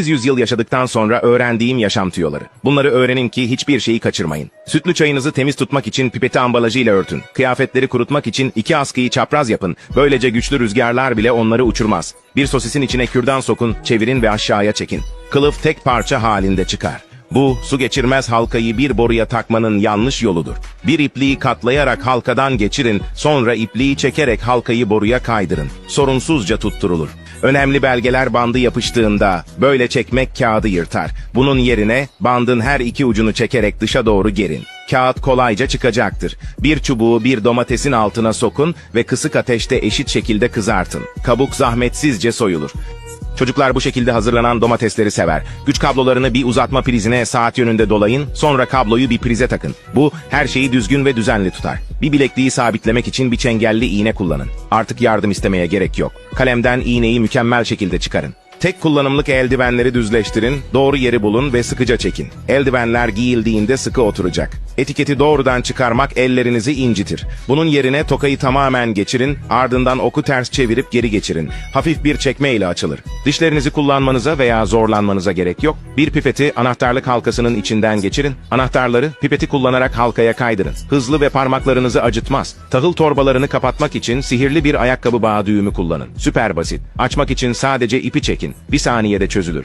yüzyıl yaşadıktan sonra öğrendiğim yaşam tüyoları. Bunları öğrenin ki hiçbir şeyi kaçırmayın. Sütlü çayınızı temiz tutmak için pipeti ambalajıyla örtün. Kıyafetleri kurutmak için iki askıyı çapraz yapın. Böylece güçlü rüzgarlar bile onları uçurmaz. Bir sosisin içine kürdan sokun, çevirin ve aşağıya çekin. Kılıf tek parça halinde çıkar. Bu, su geçirmez halkayı bir boruya takmanın yanlış yoludur. Bir ipliği katlayarak halkadan geçirin, sonra ipliği çekerek halkayı boruya kaydırın. Sorunsuzca tutturulur. Önemli belgeler bandı yapıştığında böyle çekmek kağıdı yırtar. Bunun yerine bandın her iki ucunu çekerek dışa doğru gerin. Kağıt kolayca çıkacaktır. Bir çubuğu bir domatesin altına sokun ve kısık ateşte eşit şekilde kızartın. Kabuk zahmetsizce soyulur. Çocuklar bu şekilde hazırlanan domatesleri sever. Güç kablolarını bir uzatma prizine saat yönünde dolayın, sonra kabloyu bir prize takın. Bu her şeyi düzgün ve düzenli tutar. Bir bilekliği sabitlemek için bir çengelli iğne kullanın. Artık yardım istemeye gerek yok. Kalemden iğneyi mükemmel şekilde çıkarın. Tek kullanımlık eldivenleri düzleştirin, doğru yeri bulun ve sıkıca çekin. Eldivenler giyildiğinde sıkı oturacak. Etiketi doğrudan çıkarmak ellerinizi incitir. Bunun yerine tokayı tamamen geçirin, ardından oku ters çevirip geri geçirin. Hafif bir çekme ile açılır. Dişlerinizi kullanmanıza veya zorlanmanıza gerek yok. Bir pipeti anahtarlık halkasının içinden geçirin. Anahtarları pipeti kullanarak halkaya kaydırın. Hızlı ve parmaklarınızı acıtmaz. Tahıl torbalarını kapatmak için sihirli bir ayakkabı bağı düğümü kullanın. Süper basit. Açmak için sadece ipi çekin. Bir saniyede çözülür.